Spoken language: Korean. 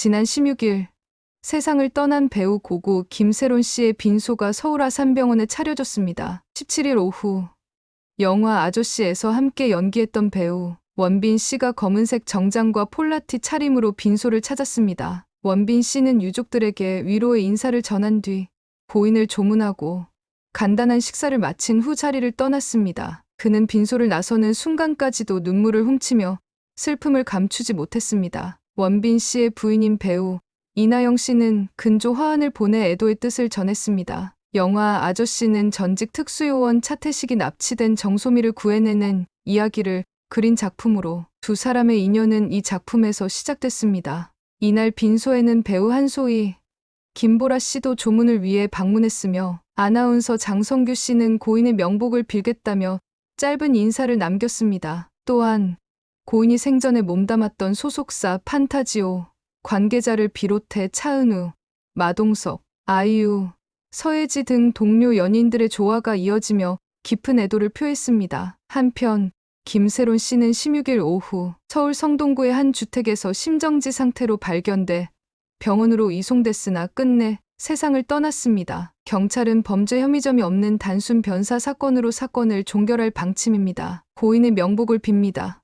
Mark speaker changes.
Speaker 1: 지난 16일 세상을 떠난 배우 고고 김세론 씨의 빈소가 서울 아산병원에 차려졌습니다. 17일 오후 영화 아저씨에서 함께 연기했던 배우 원빈 씨가 검은색 정장과 폴라티 차림으로 빈소를 찾았습니다. 원빈 씨는 유족들에게 위로의 인사를 전한 뒤 고인을 조문하고 간단한 식사를 마친 후 자리를 떠났습니다. 그는 빈소를 나서는 순간까지도 눈물을 훔치며 슬픔을 감추지 못했습니다. 원빈 씨의 부인인 배우 이나영 씨는 근조 화환을 보내 애도의 뜻을 전했습니다. 영화 아저씨는 전직 특수요원 차태식이 납치된 정소미를 구해내는 이야기를 그린 작품으로 두 사람의 인연은 이 작품에서 시작됐습니다. 이날 빈소에는 배우 한소희, 김보라 씨도 조문을 위해 방문했으며 아나운서 장성규 씨는 고인의 명복을 빌겠다며 짧은 인사를 남겼습니다. 또한 고인이 생전에 몸담았던 소속사 판타지오 관계자를 비롯해 차은우, 마동석, 아이유, 서예지 등 동료 연인들의 조화가 이어지며 깊은 애도를 표했습니다. 한편 김세론 씨는 16일 오후 서울 성동구의 한 주택에서 심정지 상태로 발견돼 병원으로 이송됐으나 끝내 세상을 떠났습니다. 경찰은 범죄 혐의점이 없는 단순 변사 사건으로 사건을 종결할 방침입니다. 고인의 명복을 빕니다.